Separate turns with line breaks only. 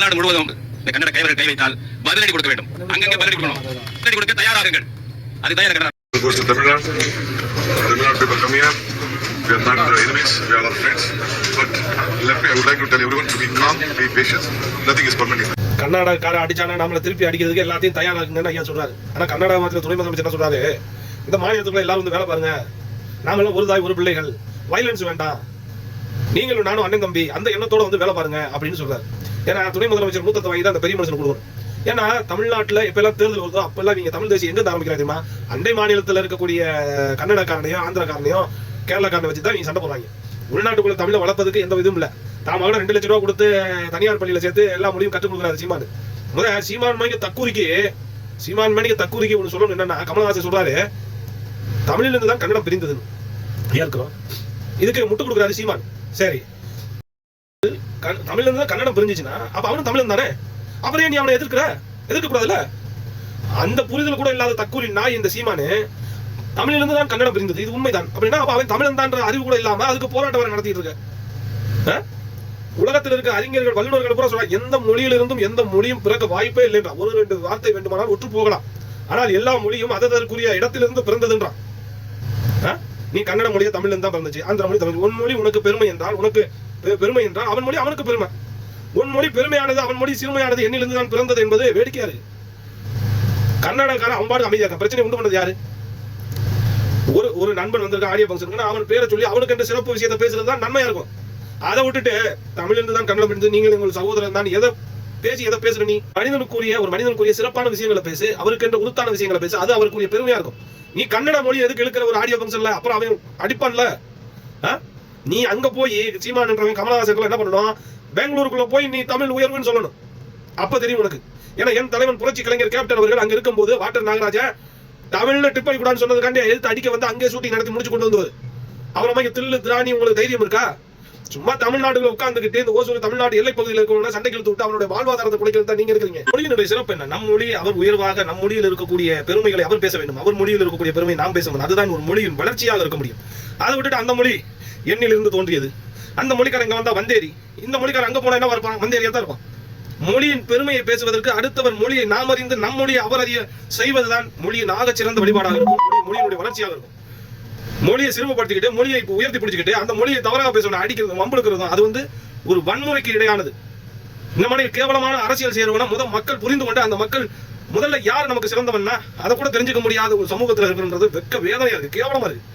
தமிழ்நாடு முழுவதும் இந்த கன்னட கைவர்கள் கை வைத்தால் பதிலடி கொடுக்க வேண்டும். அங்கங்கே பதிலடி கொடுக்கணும். பதிலடி கொடுக்க தயாராகுங்கள். அதுதான் எனக்கு.
We are not the enemies, we are our friends. But let me, I would like to tell everyone to be calm, be patient. Nothing is permanent.
கர்நாடகார அடிச்சானா நம்மளை திருப்பி அடிக்கிறதுக்கு எல்லாத்தையும் தயாராகுங்கன்னு ஐயா சொல்றாரு. ஆனா கர்நாடகா மாநில துணை முதலமைச்சர் என்ன சொல்றாரு? இந்த மாநிலத்துக்குள்ள எல்லாரும் வந்து வேலை பாருங்க. நாமெல்லாம் ஒரு தாய் ஒரு பிள்ளைகள். வயலன்ஸ் வேண்டாம். நீங்களும் நானும் அண்ணன் தம்பி அந்த எண்ணத்தோட வந்து வேலை பாருங்க அப்படின்னு சொல்றாரு. ஏன்னா துணை முதலமைச்சர் மூத்த வாங்கி தான் அந்த பெரிய மனுஷன் கொடுக்கணும். ஏன்னா தமிழ்நாட்டுல இப்பெல்லாம் தேர்தல் வருதோ அப்பெல்லாம் நீங்க தமிழ் தேசியம் எங்க ஆரம்பிக்கிறாங்க தெரியுமா? அண்டை மாநிலத்துல இருக்கக்கூடிய கன்னடக்காரனையும் ஆந்திரக்காரனையும் கேரளக்காரனை வச்சு தான் நீங்க சண்டை போடுறாங்க. உள்நாட்டுக்குள்ள தமிழை வளர்ப்பதுக்கு எந்த இதுவும் இல்ல. தான் மகன ரெண்டு லட்சம் ரூபா கொடுத்து தனியார் பள்ளியில சேர்த்து எல்லா மொழியும் கற்றுக் கொடுக்குறாரு சீமான். முத சீமான் மணிக்கு தக்கூரிக்கு சீமான் மணிக்கு தக்கூரிக்கு ஒன்று சொல்லணும் என்னன்னா கமலஹாசன் சொல்றாரு தமிழிலிருந்து இருந்து தான் கன்னடம் பிரிந்ததுன்னு. ஏற்கிறோம் இதுக்கு முட்டு கொடுக்குறாரு சீமான். சரி தமிழ்ல இருந்து தான் கன்னடம் பிரிஞ்சுச்சுன்னா அப்ப அவனும் தமிழன் தானே? அப்புறம் ஏன் நீ அவனை எதிர்க்கிற? எதிர்க்க கூடாதுல்ல அந்த புரிதல் கூட இல்லாத தக்கூரி நாய் இந்த சீமானு தமிழிலிருந்து இருந்து தான் கன்னடம் பிரிந்தது. இது உண்மைதான். அப்படின்னா அப்ப அவன் தமிழன் தான்ற அறிவு கூட இல்லாம அதுக்கு போராட்டம் வேற நடத்திட்டு இருக்க. உலகத்தில் இருக்க அறிஞர்கள் வல்லுநர்கள் கூட சொல்றாங்க எந்த மொழியிலிருந்தும் எந்த மொழியும் பிறக்க வாய்ப்பே இல்லைன்றா ஒரு ரெண்டு வார்த்தை வேண்டுமானால் ஒற்று போகலாம். ஆனால் எல்லா மொழியும் அதற்குரிய இடத்திலிருந்து பிறந்ததுன்றான். நீ கன்னட மொழியை தமிழ்ல தான் பிறந்துச்சு. ஆந்திர மொழி தமிழ். உன் மொழி உனக்கு பெருமை என்றால் உனக்கு பெருமை என்றால் அவன் மொழி அவனுக்கு பெருமை. உன் மொழி பெருமையானது அவன் மொழி சிறுமையானது என்னிலிருந்து தான் பிறந்தது என்பது வேடிக்கையா இருக்கு கன்னடக்காரன் அவன் பாடு அமைதியாக பிரச்சனை உண்டு பண்ணது யாரு? ஒரு ஒரு நண்பன் வந்திருக்கான் ஆடியோ ஃபங்க்ஷனுக்கு அவன் பேரை சொல்லி அவனுக்கு என்ற சிறப்பு விஷயத்தை பேசுறது தான் நன்மையா இருக்கும். அதை விட்டுட்டு தமிழிலிருந்து தான் கன்னடம் இருந்து நீங்கள் உங்கள் சகோதரன் தான். எதை பேசி எதை பேசுற நீ? மனிதனுக்குரிய ஒரு மனிதனுக்குரிய சிறப்பான விஷயங்களை பேசு அவருக்கு என்ற உருத்தான விஷயங்களை பேசு அது அவருக்குரிய பெருமையா இருக்கும். நீ கன்னட மொழி எதுக்கு இழுக்கிற ஒரு ஆடியோ ஃபங்க்ஷன்ல அப்புறம் அவன் அடிப்பான்ல? நீ அங்க போய் சீமான்றவன் கமலஹாசன் என்ன பண்ணணும்? பெங்களூருக்குள்ள போய் நீ தமிழ் உயர்வுன்னு சொல்லணும். அப்ப தெரியும் உனக்கு. ஏன்னா என் தலைவன் புரட்சி கலைஞர் கேப்டன் அவர்கள் அங்க இருக்கும்போது வாட்டர் நாகராஜா தமிழ்ல ட்ரிப் அடிக்கூடாதுன்னு சொன்னதுக்காண்டி எழுத்து அடிக்க வந்து அங்கே ஷூட்டிங் நடத்தி முடிச்சு கொண்டு வந்தவர். அவரை மாதிரி தில்லு திராணி உங்களுக்கு தைரியம் இருக்கா? சும்மா தமிழ்நாடுல உட்காந்துக்கிட்டு இந்த ஓசூர் தமிழ்நாடு எல்லை பகுதியில் இருக்கவங்க சண்டை இழுத்து விட்டு அவனுடைய வாழ்வாதாரத்தை குறைக்கிறது தான் நீங்க இருக்கீங்க மொழியினுடைய சிறப்பு என்ன? நம் மொழி அவர் உயர்வாக நம் மொழியில் இருக்கக்கூடிய பெருமைகளை அவர் பேச வேண்டும். அவர் மொழியில் இருக்கக்கூடிய பெருமை நாம் பேச வேண்டும். அதுதான் ஒரு மொழியின் வளர்ச்சியாக இருக்க முடியும். அதை விட்டுட்டு அந்த மொழி எண்ணிலிருந்து தோன்றியது. அந்த மொழிக்காரன் இங்க வந்தா வந்தேரி. இந்த மொழிக்காரன் அங்க போனா என்ன இருப்பான் வந்தேரியா தான் இருப்பான். மொழியின் பெருமையை பேசுவதற்கு அடுத்தவர் மொழியை நாம் அறிந்து நம் மொழியை அவர் அறிய செய்வதுதான் மொழியின் ஆக சிறந்த வழிபாடாக இருக்கும். மொழியினுடைய வளர்ச்சியாக இருக்கும். மொழியை சிறுமப்படுத்திக்கிட்டு மொழியை உயர்த்தி பிடிச்சிக்கிட்டு அந்த மொழியை தவறாக பேசணும் அடிக்கிறது வம்பெடுக்கிறதும் அது வந்து ஒரு வன்முறைக்கு இடையானது. இந்த மாதிரி கேவலமான அரசியல் செய்யறவனா முதல் மக்கள் புரிந்து கொண்டு அந்த மக்கள் முதல்ல யார் நமக்கு சிறந்தவன்னா அதை கூட தெரிஞ்சுக்க முடியாத ஒரு சமூகத்துல இருக்குன்றது வெக்க வேதனையா இருக்கு. கேவலமா இருக்கு.